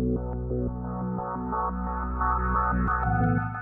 Thank you.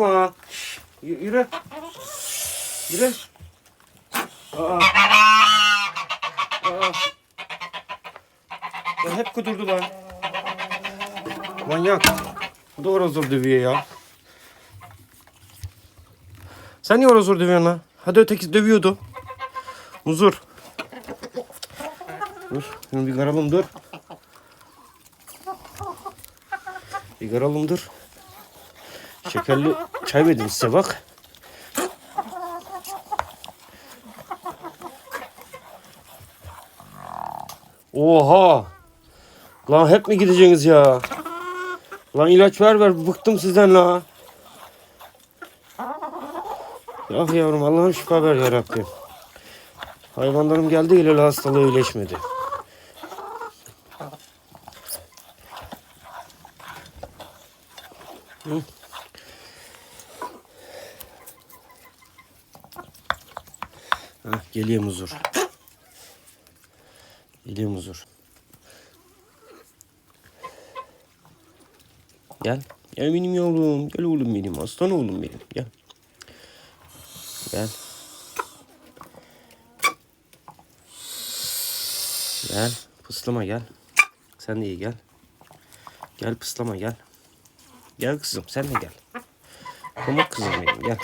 Dokunma. Y- yürü. Yürü. Aa. Aa. Ya hep kudurdu lan. Manyak. Bu da horozur dövüyor ya. Sen niye horozur dövüyorsun lan? Hadi öteki dövüyordu. Muzur. Dur. Şunu bir karalım dur. Bir karalım dur. Şekerli çay verdim size bak. Oha! Lan hep mi gideceksiniz ya? Lan ilaç ver ver bıktım sizden la. Ah yavrum Allah'ım şifa ver ya Rabbim. Hayvanlarım geldi ile hastalığı iyileşmedi. Hah, geliyor muzur. Geliyor muzur. Gel. Gel benim yavrum. Gel oğlum benim. Aslan oğlum benim. Gel. Gel. Gel. Pıslama gel. Sen de iyi gel. Gel pıslama gel. Gel kızım sen de gel. Pamuk kızım benim gel.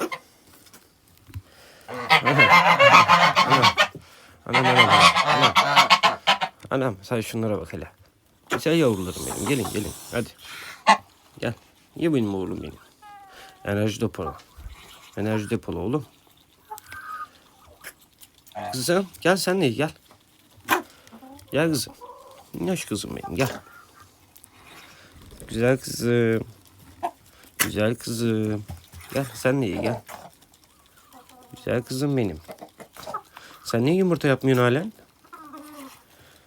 Anam anam anam. Anam. Anam sen şunlara bak hele. Güzel yavrularım benim. Gelin gelin. Hadi. Gel. Ye benim oğlum benim. Enerji depolu. Enerji depolu oğlum. Kızım gel sen de gel. Gel kızım. Yaş kızım benim gel. Güzel kızım. Güzel kızım. Gel sen de gel. Güzel kızım benim. Sen niye yumurta yapmıyorsun halen?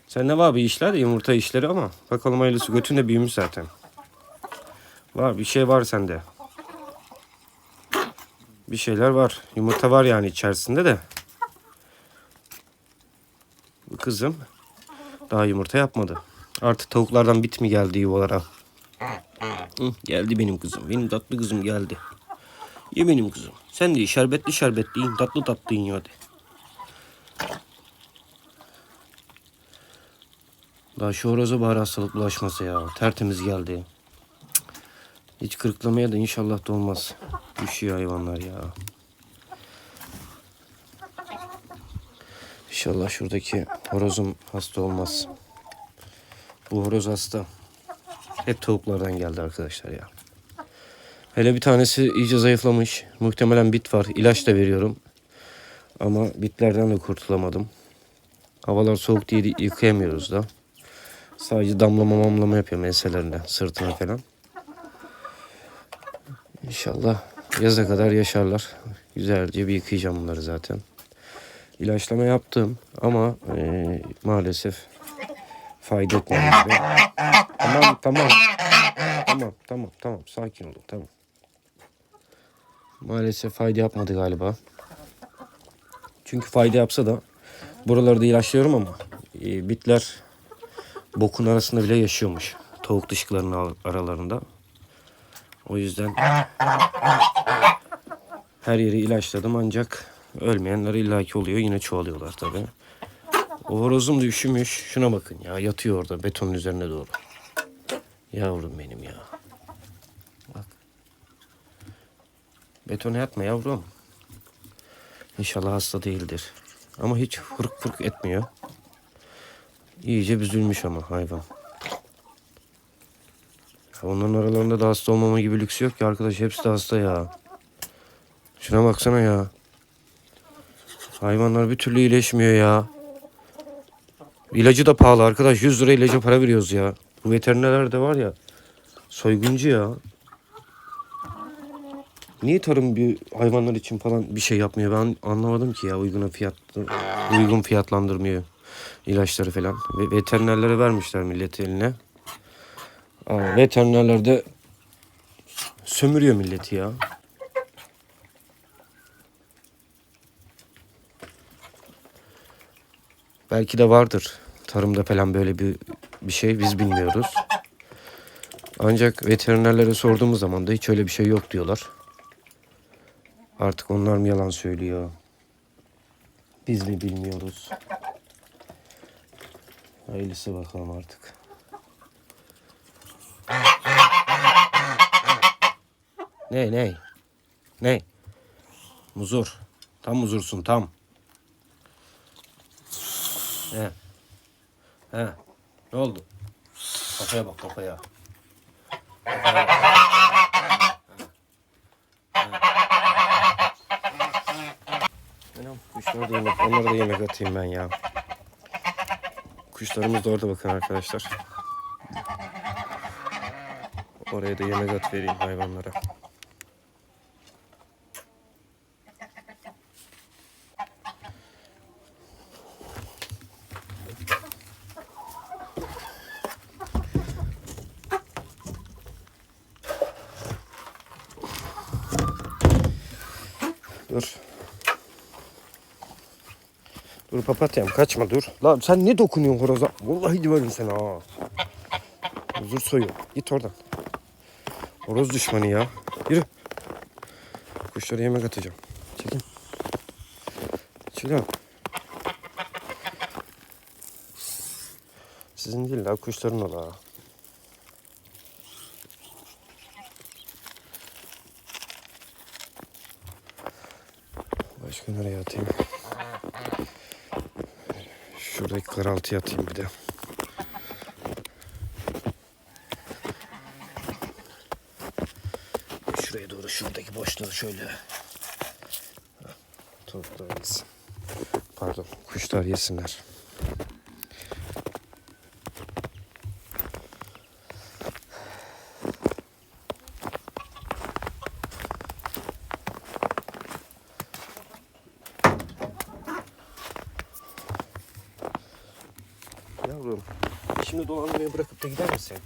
Sen ne var bir işler yumurta işleri ama bakalım hayırlısı götün de büyümüş zaten. Var bir şey var sende. Bir şeyler var. Yumurta var yani içerisinde de. Bu kızım daha yumurta yapmadı. Artık tavuklardan bit mi geldi yuvalara? Hı, geldi benim kızım. Benim tatlı kızım geldi. Ye benim kızım. Sen de şerbetli şerbetli yiyin. Tatlı tatlı yiyin hadi. Daha şu horoza bari hastalık bulaşmasa ya. Tertemiz geldi. Hiç kırıklamaya da inşallah da olmaz. Düşüyor hayvanlar ya. İnşallah şuradaki horozum hasta olmaz. Bu horoz hasta. Hep tavuklardan geldi arkadaşlar ya. Hele bir tanesi iyice zayıflamış. Muhtemelen bit var. İlaç da veriyorum. Ama bitlerden de kurtulamadım. Havalar soğuk diye yıkayamıyoruz da. Sadece damlama mamlama yapıyor enselerine, sırtına falan. İnşallah yaza kadar yaşarlar. Güzelce bir yıkayacağım bunları zaten. İlaçlama yaptım ama eee, maalesef fayda etmedi. gibi. Tamam tamam. Tamam tamam tamam sakin olun tamam. Maalesef fayda yapmadı galiba. Çünkü fayda yapsa da buraları da ilaçlıyorum ama e, bitler bokun arasında bile yaşıyormuş. tavuk dışkılarının al- aralarında. O yüzden her yeri ilaçladım ancak ölmeyenler illaki oluyor. Yine çoğalıyorlar tabii. O horozum da üşümüş. Şuna bakın ya yatıyor orada betonun üzerine doğru. Yavrum benim ya. Betona yatma yavrum. İnşallah hasta değildir. Ama hiç fırk fırk etmiyor. İyice büzülmüş ama hayvan. Ya onların aralarında da hasta olmama gibi lüks yok ki arkadaş. Hepsi de hasta ya. Şuna baksana ya. Hayvanlar bir türlü iyileşmiyor ya. İlacı da pahalı arkadaş. 100 lira ilaca para veriyoruz ya. Bu veterinerler de var ya. Soyguncu ya. Niye tarım bir hayvanlar için falan bir şey yapmıyor? Ben anlamadım ki ya uygun fiyat uygun fiyatlandırmıyor ilaçları falan. Ve veterinerlere vermişler millet eline. Aa, veterinerler de sömürüyor milleti ya. Belki de vardır. Tarımda falan böyle bir bir şey biz bilmiyoruz. Ancak veterinerlere sorduğumuz zaman da hiç öyle bir şey yok diyorlar. Artık onlar mı yalan söylüyor? Biz mi bilmiyoruz? Hayırlısı bakalım artık. Ne ne? Ne? Muzur. Tam muzursun tam. He. He. Ne oldu? Kafaya bak kafaya. Kafaya bak. Anam kuşlara da yemek, onlara da yemek atayım ben ya. Kuşlarımız da orada bakın arkadaşlar. Oraya da yemek at vereyim hayvanlara. Dur. Dur papatyam kaçma dur. Lan sen ne dokunuyorsun horoza? Vallahi diverim seni ha. Huzur soyu. Git oradan. Horoz düşmanı ya. Yürü. Kuşlara yemek atacağım. Çekil. Çekil. Sizin değil la kuşların ola. Başka nereye atayım? Şuradaki karaltıya atayım bir de. Şuraya doğru şuradaki boşluğu şöyle. Tavuklar yesin. Pardon kuşlar yesinler. Yavrum, peşimde dolanmayı bırakıp da gider misin?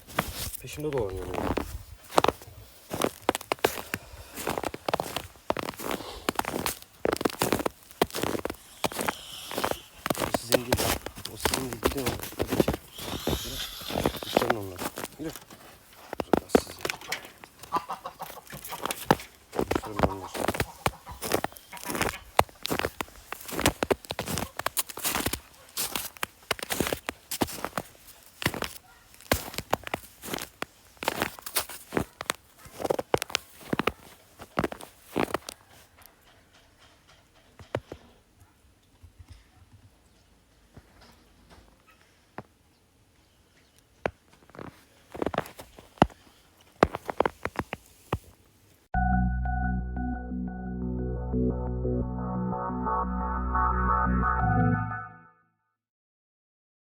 Peşimde dolanıyorum